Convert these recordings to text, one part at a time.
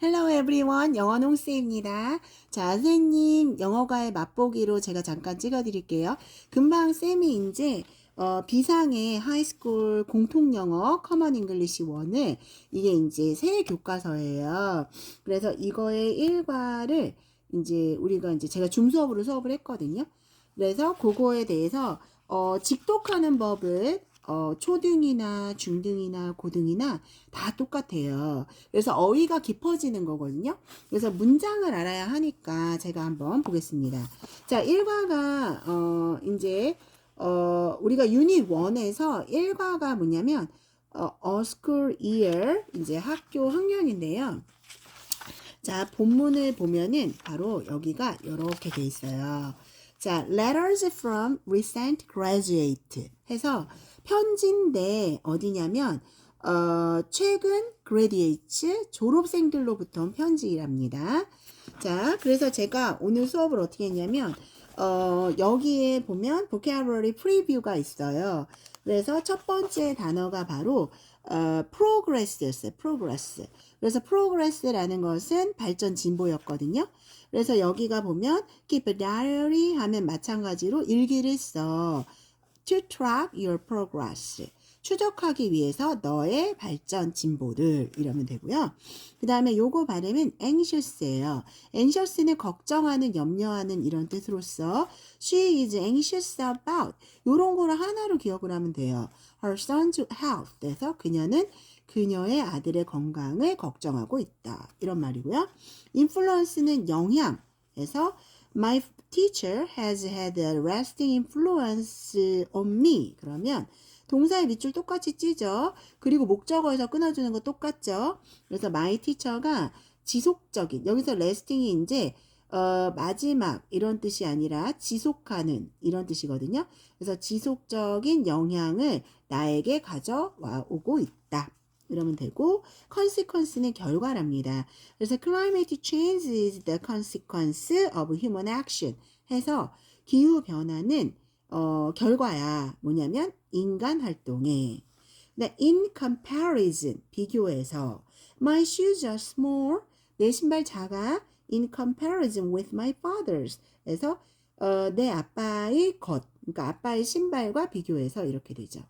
Hello everyone. 영어 농쌤입니다. 자, 선생님 영어과의 맛보기로 제가 잠깐 찍어드릴게요. 금방 쌤이 이제 어, 비상의 하이스쿨 공통영어 커먼 잉글리시 1을 이게 이제 새 교과서예요. 그래서 이거의 일과를 이제 우리가 이제 제가 줌 수업으로 수업을 했거든요. 그래서 그거에 대해서 어, 직독하는 법을 어, 초등이나 중등이나 고등이나 다 똑같아요. 그래서 어휘가 깊어지는 거거든요. 그래서 문장을 알아야 하니까 제가 한번 보겠습니다. 자, 1과가, 어, 이제, 어, 우리가 유닛 1에서 1과가 뭐냐면, 어, a school year, 이제 학교 학년인데요. 자, 본문을 보면은 바로 여기가 이렇게 돼 있어요. 자, letters from recent graduate 해서 편지인데 어디냐면 어, 최근 graduates 졸업생들로부터 온 편지랍니다. 자, 그래서 제가 오늘 수업을 어떻게 했냐면 어, 여기에 보면 vocabulary preview가 있어요. 그래서 첫 번째 단어가 바로 어, progress였어요. progress. 그래서 progress라는 것은 발전 진보였거든요. 그래서 여기가 보면 keep a diary 하면 마찬가지로 일기를 써. to track your progress. 추적하기 위해서 너의 발전 진보를 이러면 되고요. 그 다음에 요거 발음은 anxious예요. anxious는 걱정하는, 염려하는 이런 뜻으로서 she is anxious about 요런 거를 하나로 기억을 하면 돼요. her son's health. 그래서 그녀는 그녀의 아들의 건강을 걱정하고 있다. 이런 말이고요. influence는 영향. 그래서 my teacher has had a lasting influence on me. 그러면 동사의 밑줄 똑같이 찌죠. 그리고 목적어에서 끊어주는 거 똑같죠. 그래서 my teacher가 지속적인 여기서 lasting이 이제 어, 마지막 이런 뜻이 아니라 지속하는 이런 뜻이거든요. 그래서 지속적인 영향을 나에게 가져와 오고 있다. 이러면 되고 consequence는 결과랍니다. 그래서 climate change is the consequence of human action 해서 기후 변화는 어, 결과야. 뭐냐면 인간 활동에. 네, in comparison 비교해서 my shoes are small 내 신발 작아 in comparison with my father's 그래서 어, 내 아빠의 것 그러니까 아빠의 신발과 비교해서 이렇게 되죠.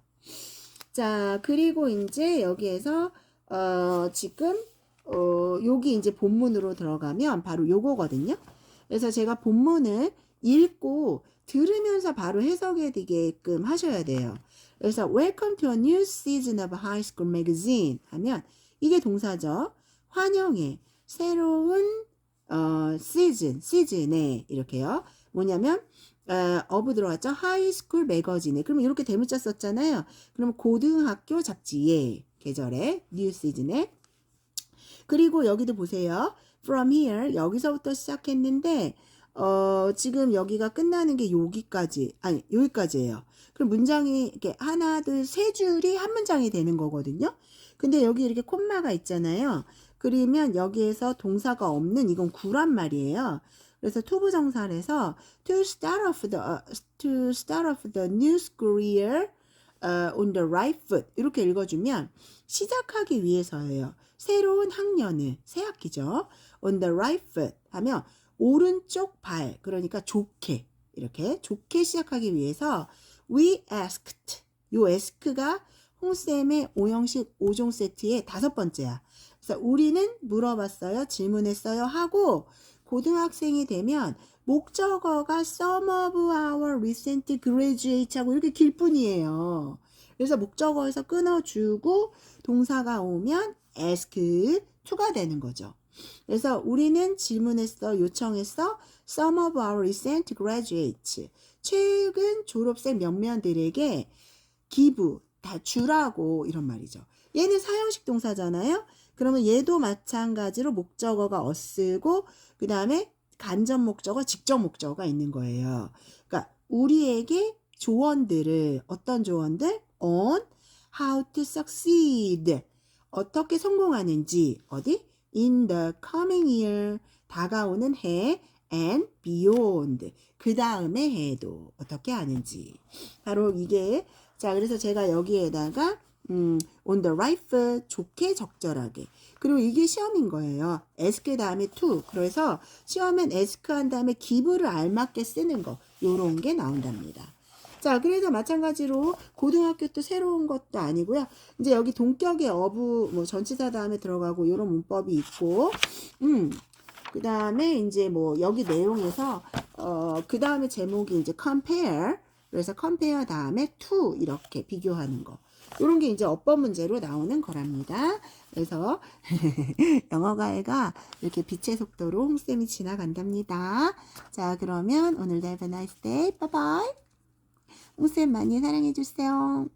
자, 그리고 이제 여기에서 어, 지금 어, 여기 이제 본문으로 들어가면 바로 요거거든요. 그래서 제가 본문을 읽고 들으면서 바로 해석이 되게끔 하셔야 돼요. 그래서 Welcome to a new season of High School Magazine 하면 이게 동사죠. 환영해. 새로운 어, 시즌, 시즌에 이렇게요. 뭐냐면 어, 어부 들어갔죠. 하이스쿨 매거진에. 그러면 이렇게 대문자 썼잖아요. 그럼 고등학교 잡지에 계절에 뉴 시즌에 그리고 여기도 보세요. From here 여기서부터 시작했는데 어, 지금 여기가 끝나는 게 여기까지 아니 여기까지예요. 그럼 문장이 이렇게 하나 둘 세 줄이 한 문장이 되는 거거든요. 근데 여기 이렇게 콤마가 있잖아요. 그러면 여기에서 동사가 없는 이건 구란 말이에요. 그래서 투부정사를 해서 to start off the uh, to start off the new year uh, on the right foot 이렇게 읽어주면 시작하기 위해서예요. 새로운 학년을 새 학기죠. on the right foot 하면 오른쪽 발 그러니까 좋게 이렇게 좋게 시작하기 위해서 we asked 요 ask가 홍쌤의 오형식 5종 세트의 다섯 번째야. 그래서 우리는 물어봤어요. 질문했어요. 하고 고등학생이 되면 목적어가 some of our recent graduate 하고 이렇게 길 뿐이에요. 그래서 목적어에서 끊어주고 동사가 오면 ask to가 되는 거죠. 그래서 우리는 질문했어, 요청했어. Some of our recent graduates. 최근 졸업생 몇몇들에게 기부, 다 주라고 이런 말이죠. 얘는 사형식 동사잖아요. 그러면 얘도 마찬가지로 목적어가 어쓰고 그 다음에 간접 목적어, 직접 목적어가 있는 거예요. 그러니까 우리에게 조언들을 어떤 조언들? on how to succeed. 어떻게 성공하는지 어디? In the coming year 다가오는 해 and beyond 그 다음의 해도 어떻게 하는지 바로 이게 자 그래서 제가 여기에다가 음, on the right foot, 좋게 적절하게. 그리고 이게 시험인 거예요. ask 다음에 to. 그래서 시험엔 ask 한 다음에 give를 알맞게 쓰는 거. 요런 게 나온답니다. 자, 그래서 마찬가지로 고등학교 또 새로운 것도 아니고요. 이제 여기 동격의 어부 뭐 전치사 다음에 들어가고 요런 문법이 있고, 음, 그 다음에 이제 뭐 여기 내용에서 어, 그 다음에 제목이 이제 compare. 그래서 compare 다음에 to 이렇게 비교하는 거. 이런 게 이제 어법 문제로 나오는 거랍니다. 그래서 영어 과외가 이렇게 빛의 속도로 홍쌤이 지나간답니다. 자, 그러면 오늘도 have a nice day. Bye bye. 홍쌤 많이 사랑해 주세요.